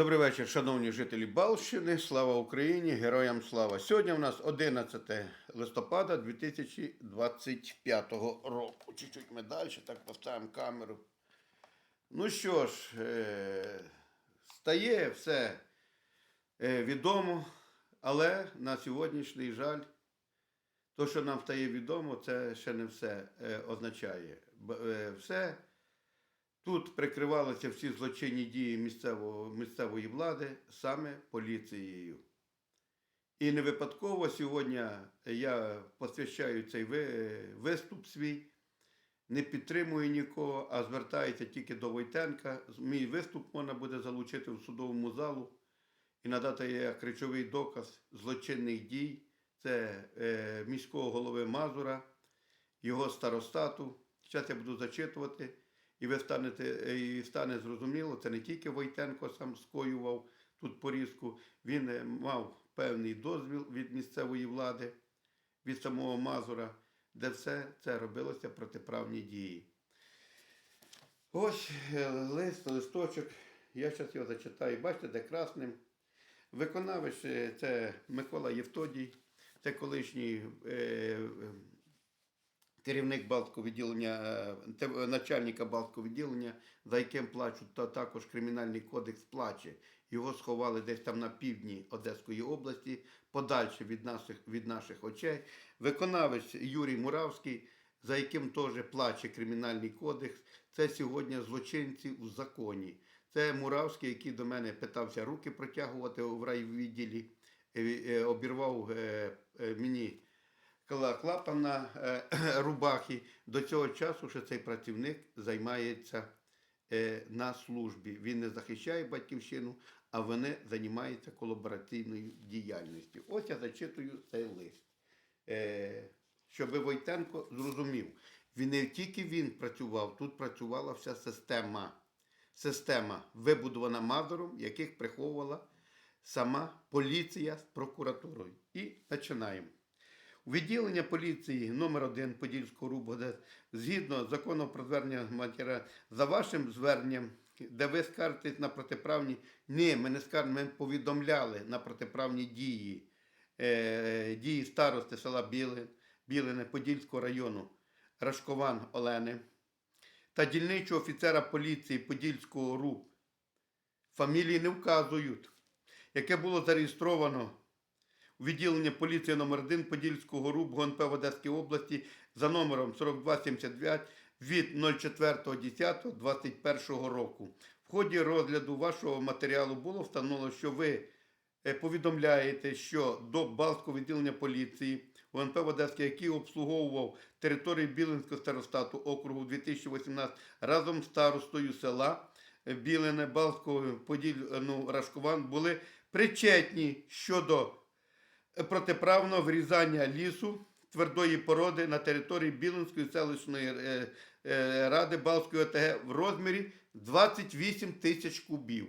Добрий вечір, шановні жителі Балщини. Слава Україні! Героям слава! Сьогодні у нас 11 листопада 2025 року. Чуть-чуть ми далі, так поставимо камеру. Ну що ж, е, стає все е, відомо, але на сьогоднішній жаль, то, що нам стає відомо, це ще не все е, означає. Все Тут прикривалися всі злочинні дії місцевого, місцевої влади саме поліцією. І не випадково сьогодні я посвящаю цей виступ свій, не підтримую нікого, а звертаюся тільки до Войтенка. Мій виступ можна буде залучити в судовому залу і надати як речовий доказ злочинних дій. Це е, міського голови Мазура, його старостату. Зараз я буду зачитувати. І ви станете, і стане зрозуміло, це не тільки Войтенко сам скоював тут порізку, він е, мав певний дозвіл від місцевої влади, від самого Мазура, де все це робилося протиправні дії. Ось е, лист, листочок. Я зараз його зачитаю. Бачите, де красним. Виконавець е, це Микола Євтодій, це колишній е, е, керівник Балтського відділення, е, те- начальника Балтського відділення, за яким плачуть, та також Кримінальний кодекс плаче. Його сховали десь там на півдні Одеської області, подальше від наших, від наших очей. Виконавець Юрій Муравський, за яким теж плаче Кримінальний кодекс. Це сьогодні злочинці в законі. Це Муравський, який до мене питався руки протягувати в райвідділі, е, е, обірвав е, е, мені кла- клапан на е, рубахі. До цього часу ще цей працівник займається е, на службі. Він не захищає батьківщину, а вони займаються колабораційною діяльністю. Ось я зачитую цей лист. Е, щоб Войтенко зрозумів, він не тільки він працював, тут працювала вся система. Система, вибудована Мазуром, яких приховувала сама поліція з прокуратурою. І починаємо. Відділення поліції номер 1 Подільського РУБ Одес, згідно закону про звернення матеріалу, за вашим зверненням, де ви скаржитесь на протиправні, ні, ми не скаржимо, ми повідомляли на протиправні дії, е, дії старости села Білин, Білине Подільського району Рашкован Олени та дільничого офіцера поліції Подільського РУ. Фамілії не вказують, яке було зареєстровано відділення поліції номер 1 Подільського РУБ ГУНП в Одеській області за номером 4279 від 04.10.21 року. В ході розгляду вашого матеріалу було встановлено, що ви е, повідомляєте, що до Балтського відділення поліції ГУНП в Одеській, який обслуговував територію Білинського старостату округу 2018 разом з старостою села е, Білине Балтського Поділь, е, ну, Рашкован були причетні щодо протиправного врізання лісу твердої породи на території Білинської селищної е, е, ради Балтської ОТГ в розмірі 28 тисяч кубів.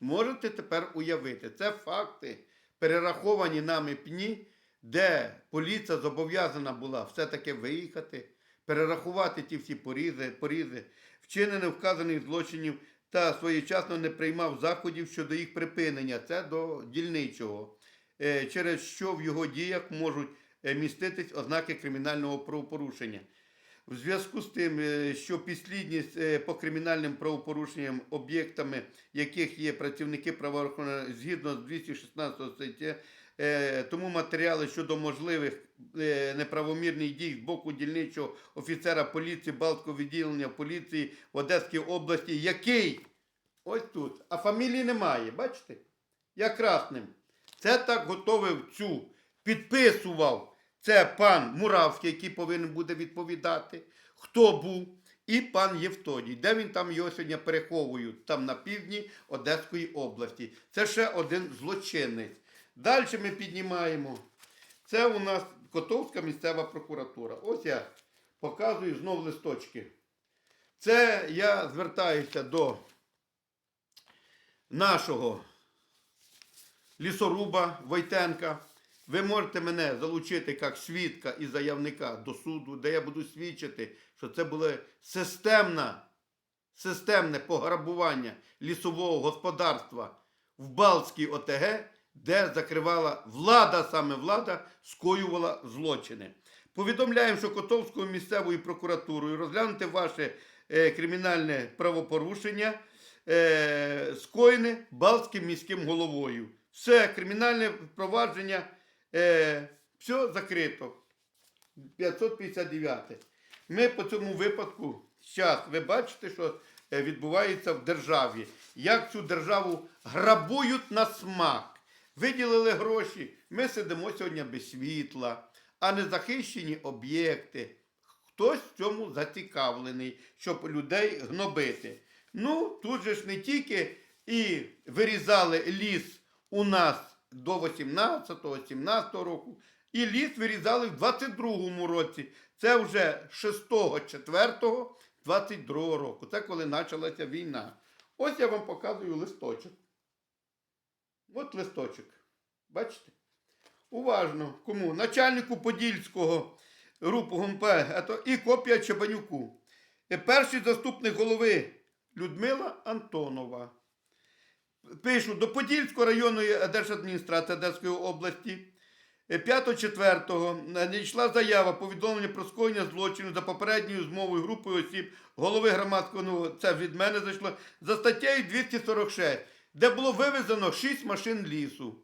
Можете тепер уявити, це факти, перераховані нами пні, де поліція зобов'язана була все-таки виїхати, перерахувати ті всі порізи, порізи, вчинених вказаних злочинів та своєчасно не приймав заходів щодо їх припинення. Це до дільничого через що в його діях можуть е, міститись ознаки кримінального правопорушення. В зв'язку з тим, е, що підслідність е, по кримінальним правопорушенням, об'єктами яких є працівники правоохорони згідно з 216 статті, е, тому матеріали щодо можливих е, неправомірних дій з боку дільничого офіцера поліції Балтського відділення поліції в Одеській області, який ось тут, а фамілії немає, бачите? Я красним. Це так готовив цю, підписував це пан Муравський, який повинен буде відповідати, хто був, і пан Євтодій. Де він там його сьогодні переховують? Там на півдні Одеської області. Це ще один злочинець. Далі ми піднімаємо. Це у нас Котовська місцева прокуратура. Ось я показую знов листочки. Це я звертаюся до нашого лісоруба Войтенка. Ви можете мене залучити як свідка і заявника до суду, де я буду свідчити, що це було системне, системне пограбування лісового господарства в Балтській ОТГ, де закривала влада, саме влада, скоювала злочини. Повідомляємо, що Котовською місцевою прокуратурою розглянути ваше е, кримінальне правопорушення, е, скоєне Балтським міським головою. Все, кримінальне провадження, е, все закрито. 559. Ми по цьому випадку, зараз ви бачите, що е, відбувається в державі. Як цю державу грабують на смак. Виділили гроші. Ми сидимо сьогодні без світла, а не захищені об'єкти. Хтось в цьому зацікавлений, щоб людей гнобити. Ну, тут же ж не тільки і вирізали ліс у нас до 18-17 року, і ліс вирізали в 22-му році. Це вже 6-4-22 року. Це коли почалася війна. Ось я вам показую листочок. От листочок. Бачите? Уважно. Кому? Начальнику Подільського а то і копія Чебанюку. Перший заступник голови Людмила Антонова. Пишу до Подільської районної держадміністрації Одеської області. 5.4 надійшла заява повідомлення про скоєння злочину за попередньою змовою групою осіб голови громадського, ну це від мене зайшло, за статтею 246, де було вивезено 6 машин лісу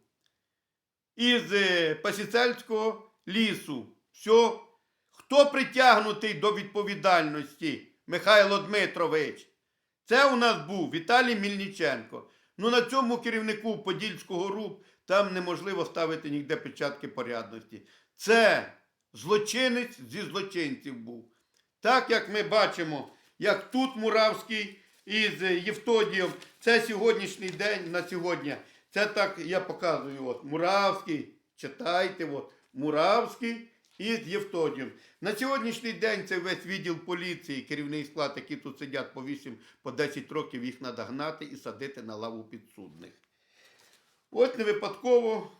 із е, Пасіцельського лісу. Все. Хто притягнутий до відповідальності? Михайло Дмитрович. Це у нас був Віталій Мільниченко. Ну на цьому керівнику Подільського РУП там неможливо ставити ніде печатки порядності. Це злочинець зі злочинців був. Так як ми бачимо, як тут Муравський із Євтодієм, це сьогоднішній день на сьогодні. Це так я показую. От, Муравський, читайте, от, Муравський із Євтодієм. На сьогоднішній день це весь відділ поліції, керівний склад, які тут сидять по 8, по 10 років, їх треба гнати і садити на лаву підсудних. От не випадково,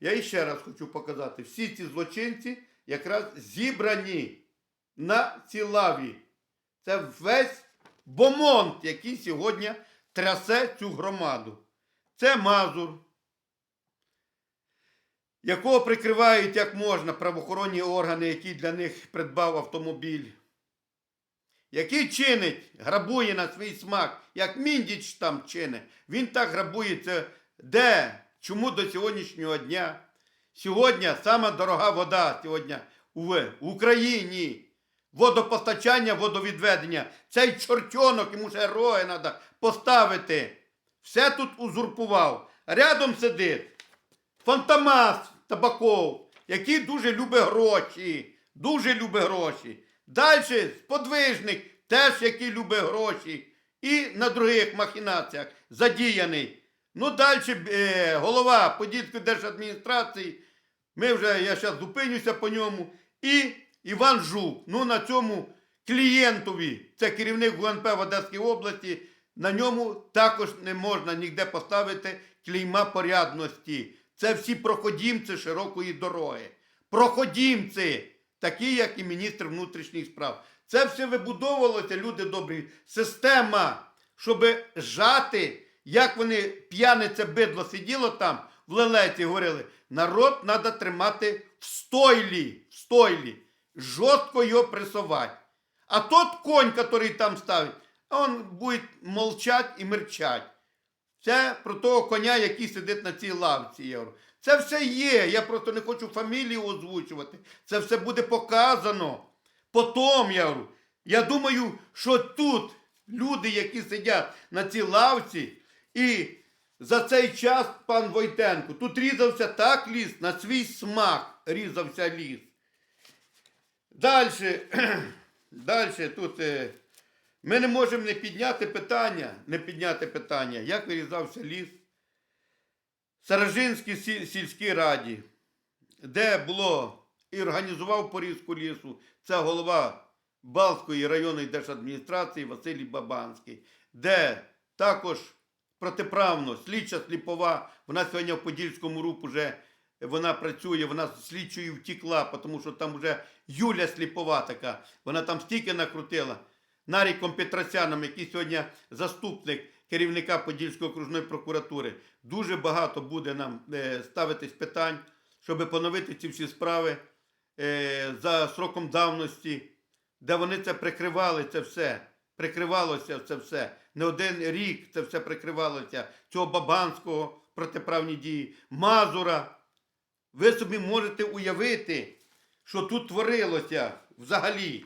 я іще раз хочу показати, всі ці злочинці якраз зібрані на цій лаві. Це весь бомонд, який сьогодні трясе цю громаду. Це Мазур, якого прикривають як можна правоохоронні органи, які для них придбав автомобіль. Який чинить, грабує на свій смак, як Міндіч там чинить. Він так грабує це де? Чому до сьогоднішнього дня? Сьогодні сама дорога вода сьогодні в Україні. Водопостачання, водовідведення. Цей чортьонок, йому ще роги треба поставити. Все тут узурпував. Рядом сидить Фантомас Табаков, який дуже любить гроші. Дуже любить гроші. Далі сподвижник, теж який любить гроші. І на других махінаціях задіяний. Ну, далі е, голова Подільської держадміністрації. Ми вже, я зараз зупинюся по ньому. І Іван Жук. Ну, на цьому клієнтові, це керівник ГУНП в Одеській області, на ньому також не можна ніде поставити клейма порядності. Це всі проходімці широкої дороги. Проходімці, такі, як і міністр внутрішніх справ. Це все вибудовувалося, люди добрі, система, щоб жати, як вони п'яне це бидло сиділо там в лелеці, говорили, народ треба тримати в стойлі, в стойлі, жорстко його пресувати. А тот конь, який там ставить, он буде молчать і мерчать. Це про того коня, який сидить на цій лавці. Говорю. Це все є. Я просто не хочу фамілію озвучувати. Це все буде показано. Потім я говорю. Я думаю, що тут люди, які сидять на цій лавці, і за цей час пан Войтенко, тут різався так ліс, на свій смак різався ліс. Далі, далі тут е, ми не можемо не підняти питання, не підняти питання, як вирізався ліс Саражинській сільській раді, де було і організував порізку лісу, це голова Балської районної держадміністрації Василій Бабанський, де також протиправно слідча сліпова, вона сьогодні в Подільському РУП уже вона працює, вона слідчою втікла, тому що там вже Юля сліпова така, вона там стільки накрутила. Наріком Петросяном, який сьогодні заступник керівника Подільської окружної прокуратури. Дуже багато буде нам е, ставитись питань, щоб поновити ці всі справи е, за сроком давності, де вони це прикривали, це все. Прикривалося це все. Не один рік це все прикривалося. Цього Бабанського протиправні дії, Мазура. Ви собі можете уявити, що тут творилося взагалі.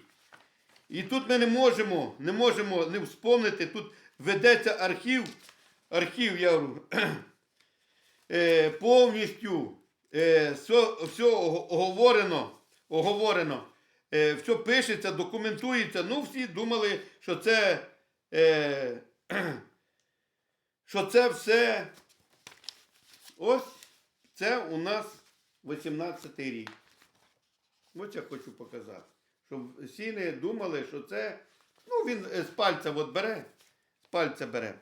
І тут ми не можемо, не можемо не вспомнити, тут ведеться архів, архів, я е, повністю все, все оговорено, оговорено, е, все пишеться, документується. Ну, всі думали, що це, е, що це все. Ось це у нас 18-й рік. Ось я хочу показати. Щоб всі не думали, що це. Ну, він е, з пальця от бере, з пальця бере.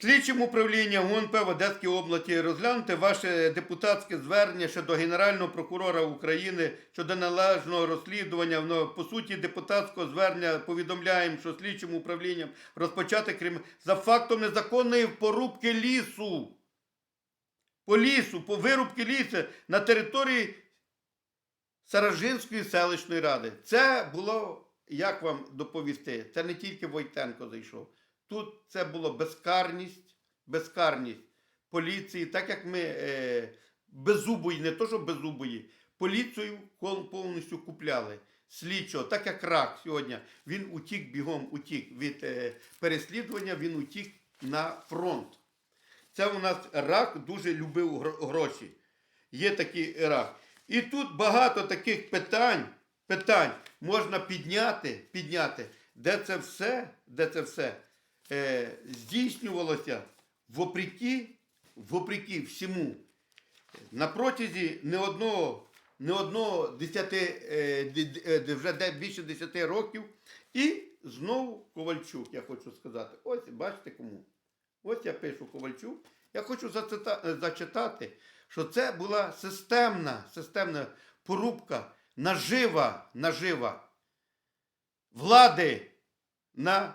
Слідчим управлінням ГУНП в Одеській області розглянути ваше депутатське звернення щодо Генерального прокурора України щодо належного розслідування. Ну, по суті, депутатського звернення повідомляємо, що слідчим управлінням розпочати крім за фактом незаконної порубки лісу. По лісу, по вирубки лісу на території Саражинської селищної ради. Це було, як вам доповісти, це не тільки Войтенко зайшов. Тут це було безкарність, безкарність поліції, так як ми е, беззубої, не то, що беззубої, поліцію повністю купляли. Слідчого, так як рак сьогодні, він утік бігом, утік від е, переслідування, він утік на фронт. Це у нас рак дуже любив гроші. Є такий рак. І тут багато таких питань, питань можна підняти, підняти, де це все, де це все е, здійснювалося вопреки, вопреки всьому. На протязі не одного, не одного десяти, е, д- д- е, вже більше десяти років. І знову Ковальчук, я хочу сказати. Ось бачите кому. Ось я пишу Ковальчук. Я хочу е, зачитати, що це була системна, системна порубка, нажива, нажива влади на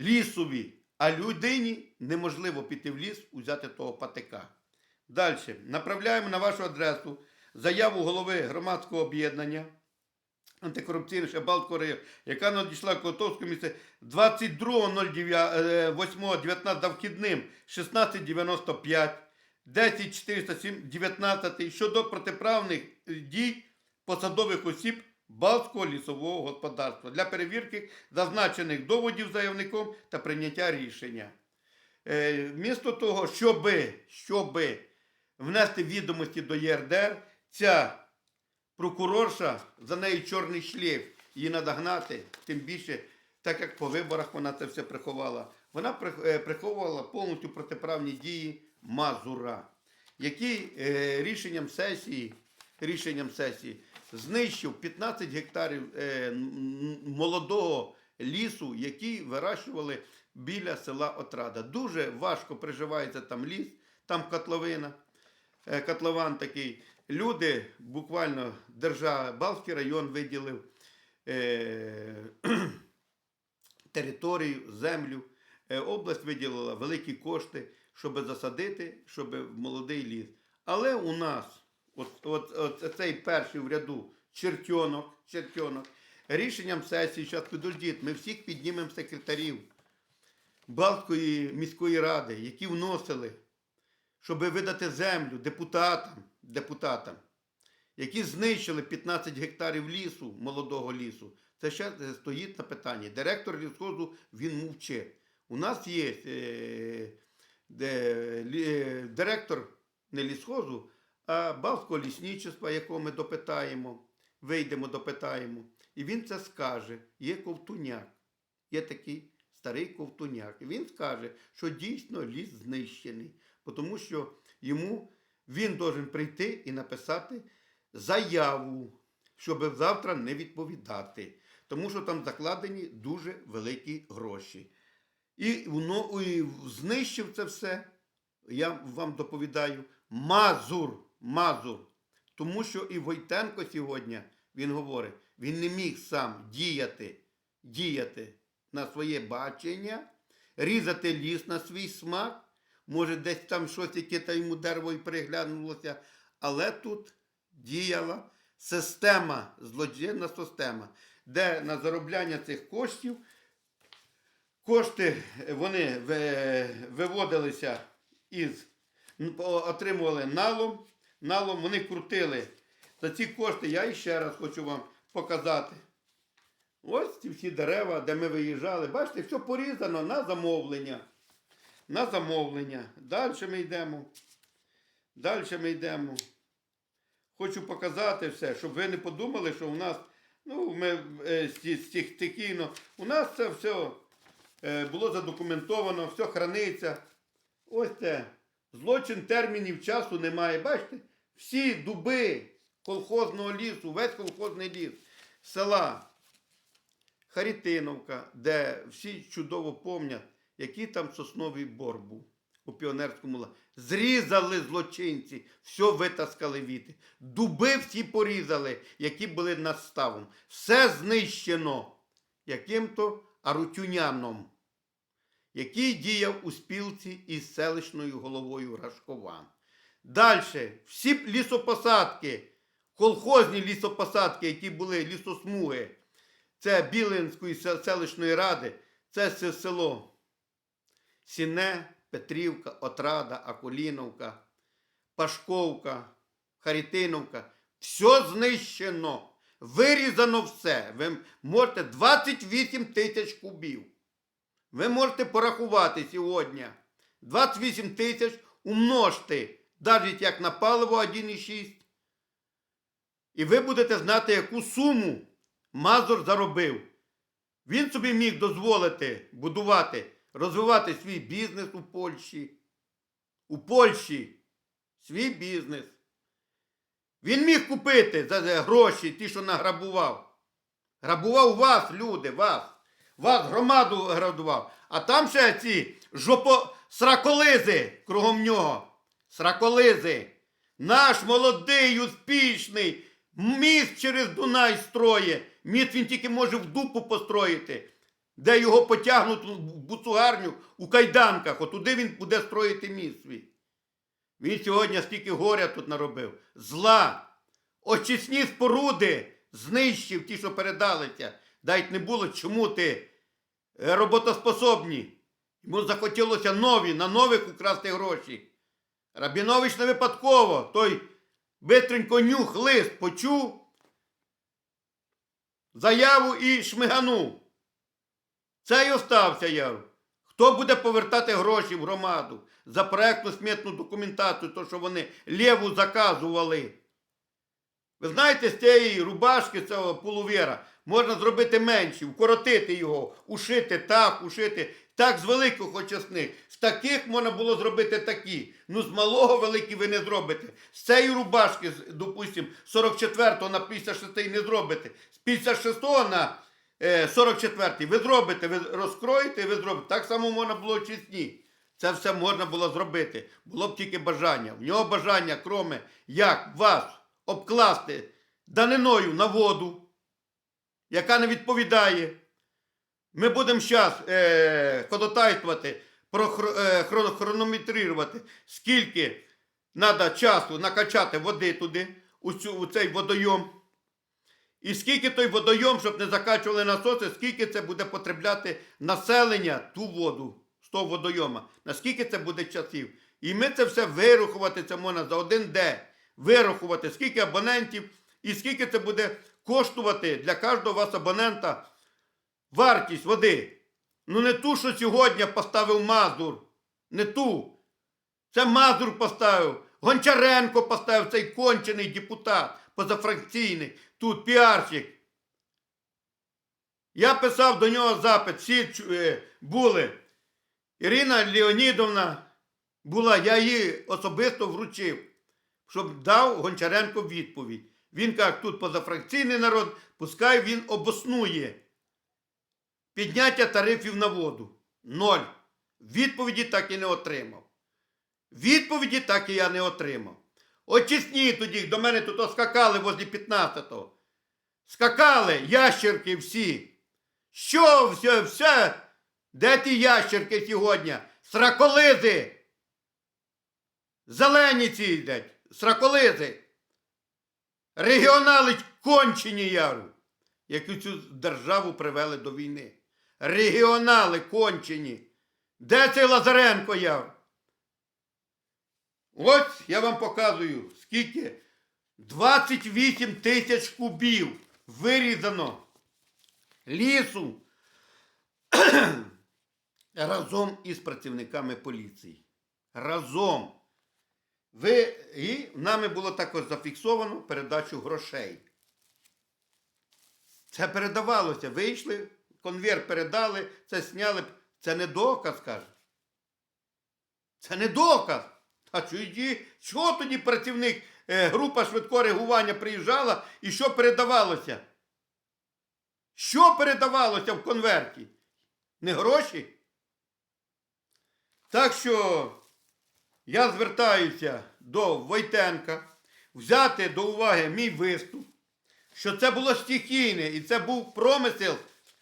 лісові, а людині неможливо піти в ліс, взяти того патика. Далі. Направляємо на вашу адресу заяву голови громадського об'єднання антикорупційний Шабалтського яка надійшла Котовському місце 22.08.19 за вхідним 1695 10419 щодо протиправних дій посадових осіб Балтського лісового господарства для перевірки зазначених доводів заявником та прийняття рішення. Е, вмісто того, щоби, щоби внести відомості до ЄРДР, ця прокурорша, за нею чорний шлейф, її треба гнати, тим більше, так як по виборах вона це все приховала. Вона е, приховувала повністю протиправні дії Мазура, який е, рішенням сесії, рішенням сесії знищив 15 гектарів е, молодого лісу, який вирощували біля села Отрада. Дуже важко приживається там ліс, там котловина е, котлован такий. Люди буквально держава, Балтський район виділив е, територію, землю. Е, область виділила великі кошти, щоб засадити, щоб в молодий ліс. Але у нас, от, от, от цей перший в ряду чертьонок, чертьонок, рішенням сесії, зараз підождіть, ми всіх піднімемо секретарів Балтської міської ради, які вносили щоб видати землю депутатам, депутатам, які знищили 15 гектарів лісу, молодого лісу. Це ще стоїть на питанні. Директор лісхозу він мовчить. У нас є е, де, е, директор не лісхозу, а Балтського лісничества, якого ми допитаємо, вийдемо, допитаємо. І він це скаже. Є ковтуняк. Є такий старий ковтуняк. І він скаже, що дійсно ліс знищений. Тому що йому він должен прийти і написати заяву, щоб завтра не відповідати. Тому що там закладені дуже великі гроші. І, воно, і знищив це все, я вам доповідаю, Мазур. Мазур. Тому що і Войтенко сьогодні, він говорить, він не міг сам діяти, діяти на своє бачення, різати ліс на свій смак. Може, десь там щось, яке там йому дерево і приглянулося. Але тут діяла система, злочинна система, де на заробляння цих коштів кошти е, вони виводилися із, отримували налом, налом вони крутили. За ці кошти я ще раз хочу вам показати. Ось ці всі дерева, де ми виїжджали. Бачите, все порізано на замовлення. На замовлення. Далі ми йдемо. Далі ми йдемо. Хочу показати все, щоб ви не подумали, що у нас, ну, ми е, стихійно, у нас це все було задокументовано, все храниться. Ось це. Злочин термінів часу немає. Бачите? Всі дуби колхозного лісу, весь колхозний ліс, села Харітиновка, де всі чудово пам'ятають, який там сосновий бор був у піонерському лагері. Зрізали злочинці, все витаскали віти. Дуби всі порізали, які були над ставом. Все знищено яким-то арутюняном, який діяв у спілці із селищною головою Рашкован. Далі, всі лісопосадки, колхозні лісопосадки, які були лісосмуги, це Білинської селищної ради, це село Сіне, Петрівка, Отрада, Акуліновка, Пашковка, Харітиновка. Все знищено. Вирізано все. Ви можете 28 тисяч кубів. Ви можете порахувати сьогодні. 28 тисяч умножте, навіть як на паливо 1,6. І ви будете знати, яку суму Мазур заробив. Він собі міг дозволити будувати, розвивати свій бізнес у Польщі. У Польщі свій бізнес. Він міг купити за гроші ті, що награбував. Грабував вас, люди, вас. Вас громаду грабував. А там ще ці жопо... сраколизи кругом нього. Сраколизи. Наш молодий, успішний міст через Дунай строє. Міст він тільки може в дупу построїти, де його потягнуть в буцугарню у кайданках. Отуди він буде строїти міст свій. Він сьогодні стільки горя тут наробив. Зла. Очисні споруди знищив ті, що передалися. Дайте не було, чому ти е, роботоспособні. Йому захотілося нові, на нових украсти гроші. Рабінович не випадково, той бистренько нюх лист почув, заяву і шмиганув. Це й остався я. Хто буде повертати гроші в громаду за проектну смітну документацію, то що вони лєву заказували? Ви знаєте, з цієї рубашки, цього полувера, можна зробити менші, вкоротити його, ушити так, ушити. Так з великих очисних. З таких можна було зробити такі. Ну, з малого великі ви не зробите. З цієї рубашки, з, допустим, 44 на 56 не зробите. З 56 на е, 44 ви зробите, ви розкроєте, ви зробите. Так само можна було чесні. Це все можна було зробити. Було б тільки бажання. В нього бажання, кроме як вас обкласти даниною на воду, яка не відповідає. Ми будемо зараз е, ходотайствувати, прохро- е, хронометрувати, скільки треба часу накачати води туди, у, цю, у цей водойом. І скільки той водойом, щоб не закачували насоси, скільки це буде потребляти населення ту воду з того водойома, наскільки це буде часів. І ми це все вирахувати це можна за один день. Вирахувати, скільки абонентів і скільки це буде коштувати для кожного вас абонента вартість води. Ну не ту, що сьогодні поставив Мазур. Не ту. Це Мазур поставив. Гончаренко поставив цей кончений депутат позафракційний. Тут піарщик. Я писав до нього запит, всі е, були. Ірина Леонідовна була, я її особисто вручив, щоб дав Гончаренко відповідь. Він каже, тут позафракційний народ, пускай він обоснує підняття тарифів на воду. Ноль. Відповіді так і не отримав. Відповіді так і я не отримав. Очисні тоді, до мене тут скакали возле 15-го. Скакали ящерки всі. Що все, все Де ті ящерки сьогодні? Сраколизи! Зелені ці йдуть, сраколизи. Регіонали кончені яру, які цю державу привели до війни. Регіонали кончені. Де цей Лазаренко яр? Ось я вам показую, скільки 28 тисяч кубів вирізано лісу разом із працівниками поліції. Разом. Ви, і нами було також зафіксовано передачу грошей. Це передавалося. Вийшли, конверт передали, це сняли. Це не доказ, каже. Це не доказ. А тоді, чого тоді працівник, е, група швидкого реагування приїжджала і що передавалося? Що передавалося в конверті? Не гроші? Так що я звертаюся до Войтенка взяти до уваги мій виступ, що це було стихійне і це був промисел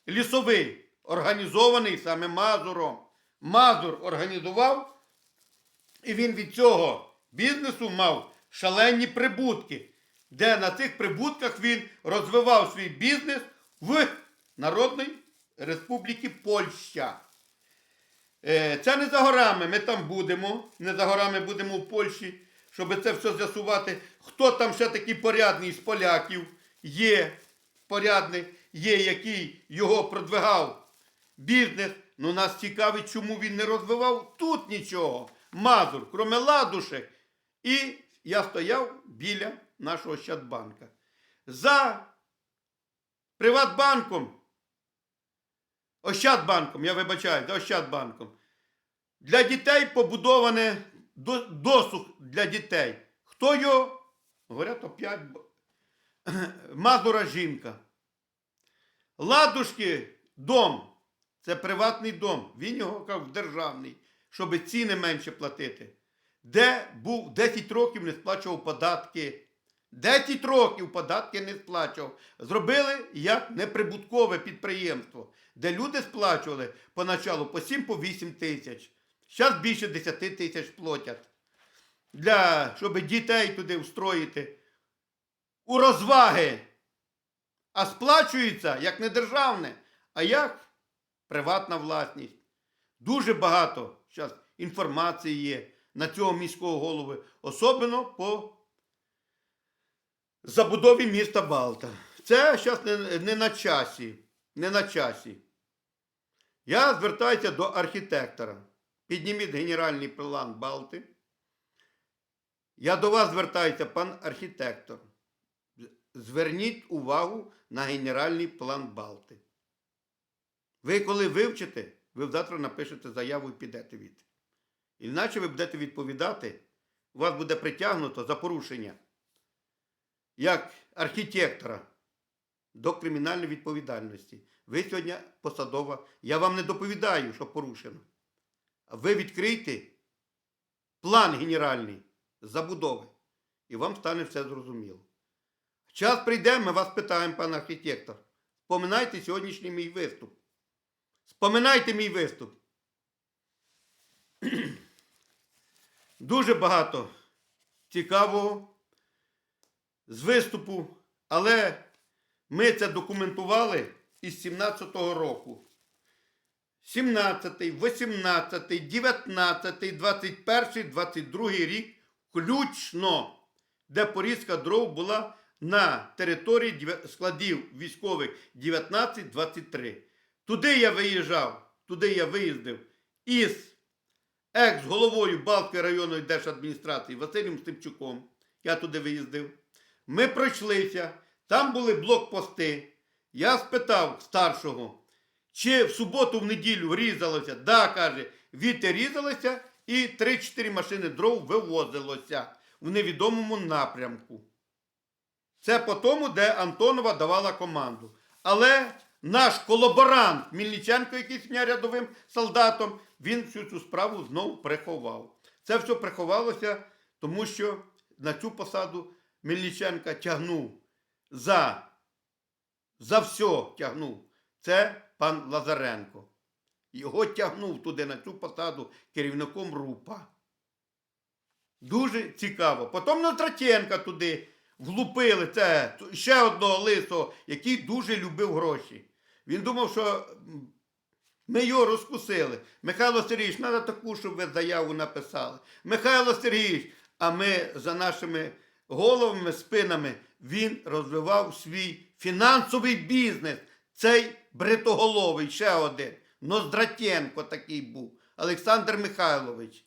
лісовий, організований саме Мазуром. Мазур організував, і він від цього бізнесу мав шалені прибутки, де на цих прибутках він розвивав свій бізнес в Народній Республіці Польща. Е, Це не за горами, ми там будемо. Не за горами будемо в Польщі, щоб це все з'ясувати. Хто там ще такий порядний з поляків є, порядний, є, який його продвигав бізнес. Ну нас цікавить, чому він не розвивав тут нічого. Мазур, кроме ладушек. І я стояв біля нашого Щадбанка. За Приватбанком Ощадбанком, я вибачаю, за Ощадбанком. Для дітей побудоване до- досуг для дітей. Хто його? Говорять, опять Мазура жінка. Ладушки дом. Це приватний дом. Він його кав державний, щоб ціни менше платити. Де був 10 років не сплачував податки. 10 років податки не сплачував. Зробили як неприбуткове підприємство, де люди сплачували поначалу по 7 по 8 тисяч. Зараз більше 10 тисяч платять. Для, щоб дітей туди встроїти у розваги. А сплачується як не державне, а як приватна власність. Дуже багато зараз інформації є на цього міського голови, особливо по забудові міста Балта. Це зараз не, не на часі. Не на часі. Я звертаюся до архітектора. Підніміть генеральний план Балти. Я до вас звертаюся, пан архітектор. Зверніть увагу на генеральний план Балти. Ви коли вивчите, ви завтра напишете заяву і підете від. Іначе ви будете відповідати, вас буде притягнуто за порушення як архітектора до кримінальної відповідальності. Ви сьогодні посадова. Я вам не доповідаю, що порушено. Ви відкрийте план генеральний забудови, і вам стане все зрозуміло. Час прийде, ми вас питаємо, пан архітектор. Споминайте сьогоднішній мій виступ. Споминайте мій виступ. Дуже багато цікавого з виступу, але ми це документували із 17-го року. 17, 18, 19, 21, 22 рік включно, де порізка дров була на території складів військових 19-23. Туди я виїжджав, туди я виїздив із екс-головою Балтської районної держадміністрації Василем Степчуком. Я туди виїздив. Ми пройшлися, там були блокпости. Я спитав старшого, чи в суботу, в неділю різалося. Да, каже, вітер різалося і 3-4 машини дров вивозилося в невідомому напрямку. Це по тому, де Антонова давала команду. Але наш колаборант Мільниченко, який сня рядовим солдатом, він всю цю справу знову приховав. Це все приховалося, тому що на цю посаду Мельниченка тягнув за, за все тягнув. Це пан Лазаренко. Його тягнув туди на цю посаду керівником РУПа. Дуже цікаво. Потім Ноздратєнка туди влупили. Це ще одного лисого, який дуже любив гроші. Він думав, що ми його розкусили. Михайло Сергійович, треба таку, щоб ви заяву написали. Михайло Сергійович, а ми за нашими головами, спинами, він розвивав свій фінансовий бізнес. Цей бритоголовий, ще один. Ноздратєнко такий був. Олександр Михайлович.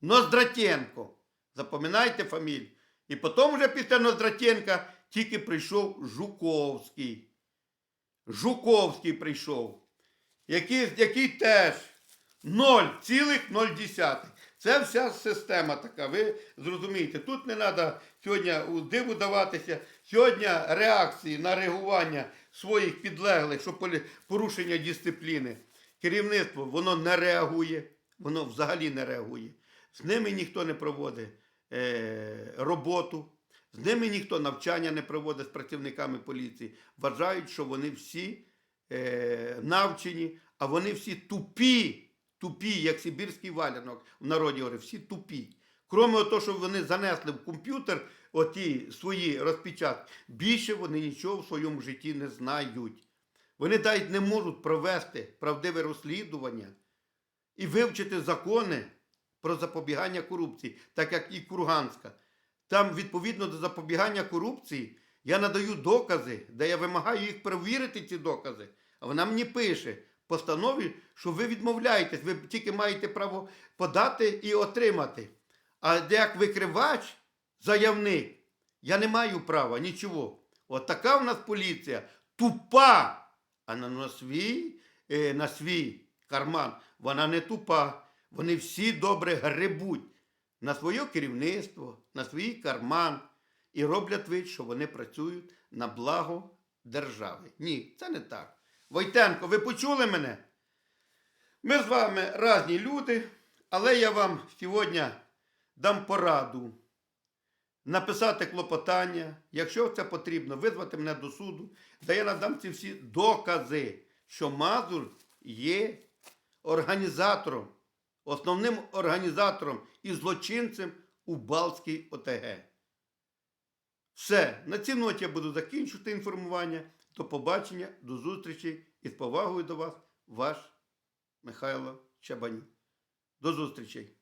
Ноздратєнко. Запам'ятайте фамілію. І потім вже після Ноздратєнка тільки прийшов Жуковський. Жуковський прийшов, який, який теж 0,0. Це вся система така. Ви зрозумієте, тут не треба сьогодні у диву даватися. Сьогодні реакції на реагування своїх підлеглих, що порушення дисципліни. Керівництво воно не реагує, воно взагалі не реагує. З ними ніхто не проводить е, роботу, з ними ніхто навчання не проводить з працівниками поліції. Вважають, що вони всі е, навчені, а вони всі тупі, тупі, як сибірський валянок в народі говорить, всі тупі. Кроме того, що вони занесли в комп'ютер оті свої розпечатки, більше вони нічого в своєму житті не знають. Вони навіть не можуть провести правдиве розслідування і вивчити закони про запобігання корупції, так як і Курганська. Там, відповідно до запобігання корупції, я надаю докази, де я вимагаю їх перевірити, ці докази. А вона мені пише постанові, що ви відмовляєтесь, ви тільки маєте право подати і отримати. А як викривач, заявник, я не маю права нічого. От така в нас поліція тупа, а на, свій, е, на свій карман вона не тупа. Вони всі добре гребуть на своє керівництво, на свій карман і роблять вид, що вони працюють на благо держави. Ні, це не так. Войтенко, ви почули мене? Ми з вами різні люди, але я вам сьогодні дам пораду написати клопотання, якщо це потрібно, визвати мене до суду, де я надам ці всі докази, що Мазур є організатором, основним організатором і злочинцем у Балтській ОТГ. Все, на цій ноті я буду закінчувати інформування. До побачення, до зустрічі і з повагою до вас, ваш Михайло Чабанюк. До зустрічей!